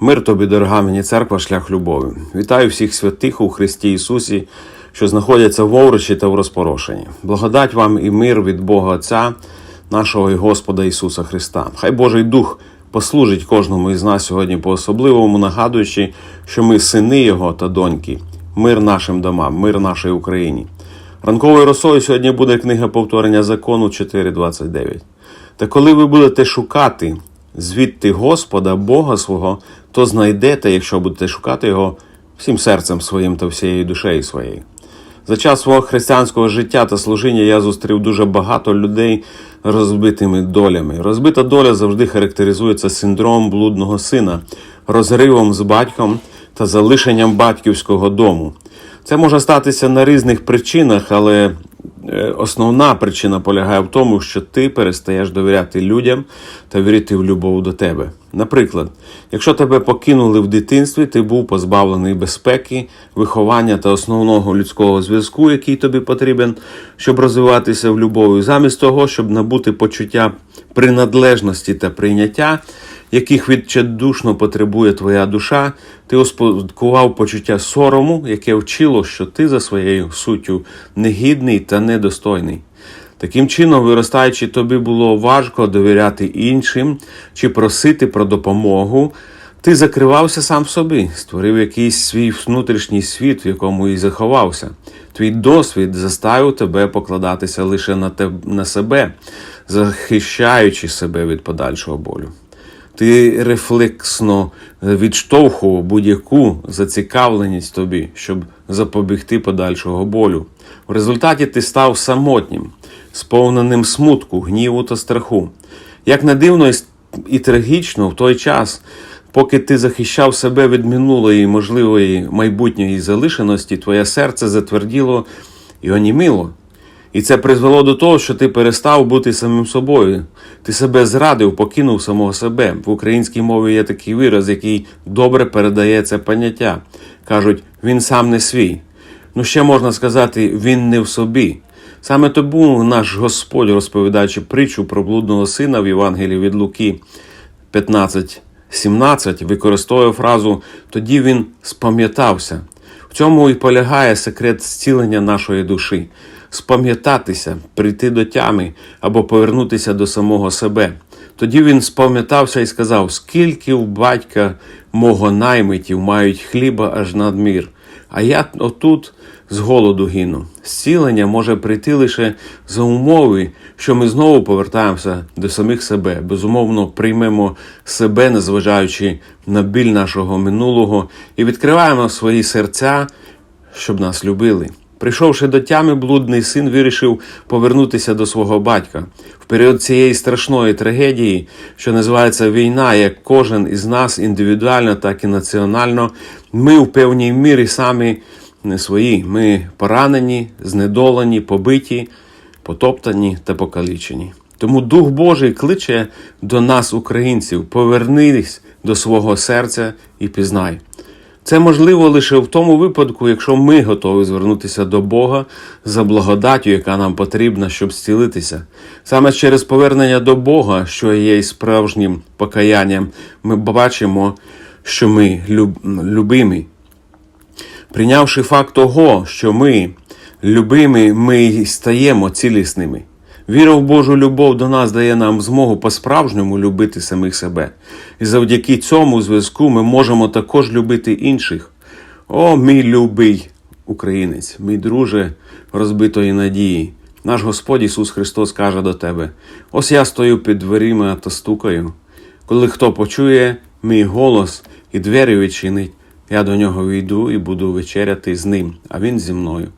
Мир тобі, дорога мені церква, шлях любові. Вітаю всіх святих у Христі Ісусі, що знаходяться в Овручі та в розпорошенні. Благодать вам і мир від Бога Отця, нашого і Господа Ісуса Христа. Хай Божий Дух послужить кожному із нас сьогодні по-особливому, нагадуючи, що ми сини Його та доньки. Мир нашим домам, мир нашій Україні. Ранковою росою сьогодні буде книга повторення закону 4.29. Та коли ви будете шукати звідти Господа, Бога свого, то знайдете, якщо будете шукати Його всім серцем своїм та всією душею своєю. За час свого християнського життя та служіння я зустрів дуже багато людей розбитими долями. Розбита доля завжди характеризується синдромом блудного сина, розривом з батьком та залишенням батьківського дому. Це може статися на різних причинах, але основна причина полягає в тому, що ти перестаєш довіряти людям та вірити в любов до тебе. Наприклад, якщо тебе покинули в дитинстві, ти був позбавлений безпеки, виховання та основного людського зв'язку, який тобі потрібен, щоб розвиватися в любові, замість того, щоб набути почуття принадлежності та прийняття, яких відчайдушно потребує твоя душа, ти успадкував почуття сорому, яке вчило, що ти за своєю суттю негідний та недостойний. Таким чином, виростаючи, тобі було важко довіряти іншим чи просити про допомогу. Ти закривався сам собі, створив якийсь свій внутрішній світ, в якому і заховався. Твій досвід заставив тебе покладатися лише на, те, на себе, захищаючи себе від подальшого болю. Ти рефлексно відштовхував будь-яку зацікавленість тобі, щоб запобігти подальшого болю. В результаті ти став самотнім, сповненим смутку, гніву та страху. Як не дивно і трагічно в той час, поки ти захищав себе від минулої можливої майбутньої залишеності, твоє серце затверділо і оніміло. І це призвело до того, що ти перестав бути самим собою. Ти себе зрадив, покинув самого себе. В українській мові є такий вираз, який добре передає це поняття. Кажуть, він сам не свій. Ну, ще можна сказати, він не в собі. Саме тому наш Господь, розповідаючи притчу про блудного сина в Євангелії від Луки 15.17, використовує фразу Тоді він спам'ятався. В цьому і полягає секрет зцілення нашої душі спам'ятатися, прийти до тями або повернутися до самого себе. Тоді він спам'ятався і сказав: скільки в батька мого наймитів мають хліба аж надмір, а я отут з голоду гину. Зцілення може прийти лише за умови, що ми знову повертаємося до самих себе, безумовно, приймемо себе, незважаючи на біль нашого минулого, і відкриваємо свої серця, щоб нас любили. Прийшовши до тями, блудний син вирішив повернутися до свого батька. В період цієї страшної трагедії, що називається війна, як кожен із нас індивідуально, так і національно, ми в певній мірі самі не свої. Ми поранені, знедолені, побиті, потоптані та покалічені. Тому Дух Божий кличе до нас, українців, повернись до свого серця і пізнай. Це можливо лише в тому випадку, якщо ми готові звернутися до Бога за благодаттю, яка нам потрібна, щоб зцілитися. Саме через повернення до Бога, що є і справжнім покаянням, ми бачимо, що ми люб... любимі. Прийнявши факт того, що ми любимі, ми й стаємо цілісними. Віра в Божу любов до нас дає нам змогу по-справжньому любити самих себе. І завдяки цьому зв'язку ми можемо також любити інших. О, мій любий українець, мій друже розбитої надії. Наш Господь Ісус Христос каже до тебе: ось я стою під дверима та стукаю. Коли хто почує мій голос і двері відчинить, я до нього війду і буду вечеряти з ним, а він зі мною.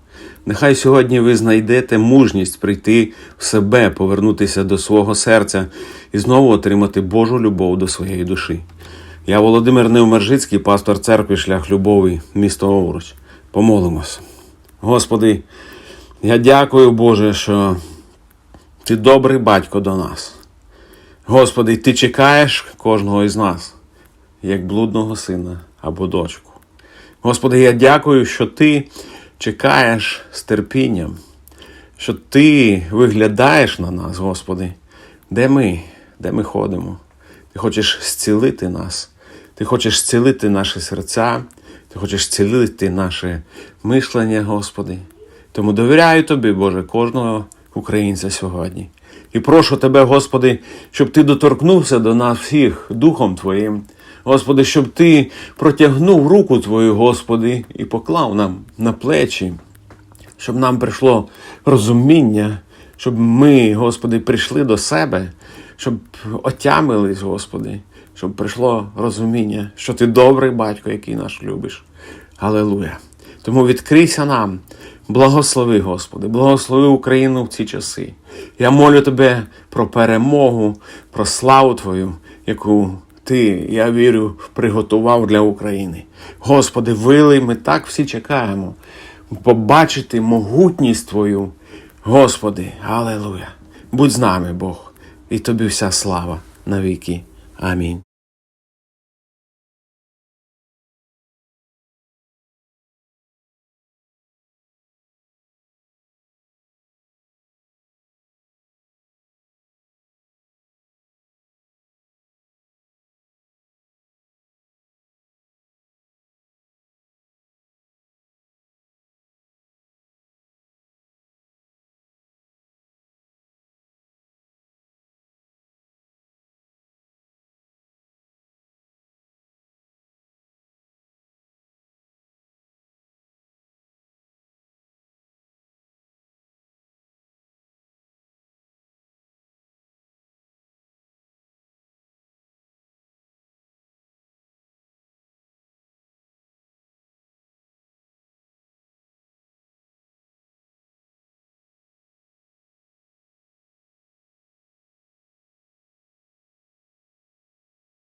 Нехай сьогодні ви знайдете мужність прийти в себе, повернутися до свого серця і знову отримати Божу любов до своєї душі. Я Володимир Невмержицький, пастор церкви Шлях Любові, місто Овруч. Помолимось. Господи, я дякую, Боже, що Ти добрий батько до нас. Господи, Ти чекаєш кожного із нас, як блудного сина або дочку. Господи, я дякую, що Ти чекаєш з терпінням, що Ти виглядаєш на нас, Господи, де ми, де ми ходимо. Ти хочеш зцілити нас. Ти хочеш зцілити наші серця, ти хочеш зцілити наше мишлення, Господи. Тому довіряю тобі, Боже, кожного українця сьогодні. І прошу тебе, Господи, щоб ти доторкнувся до нас всіх Духом Твоїм. Господи, щоб ти протягнув руку Твою, Господи, і поклав нам на плечі, щоб нам прийшло розуміння, щоб ми, Господи, прийшли до себе, щоб отямились, Господи, щоб прийшло розуміння, що Ти добрий батько, який наш любиш. Алелуя. Тому відкрийся нам, благослови, Господи, благослови Україну в ці часи. Я молю Тебе про перемогу, про славу Твою, яку Ти, я вірю, приготував для України. Господи, вилий, ми так всі чекаємо побачити могутність Твою. Господи, Алелуя. Будь з нами, Бог, і тобі вся слава навіки. Амінь.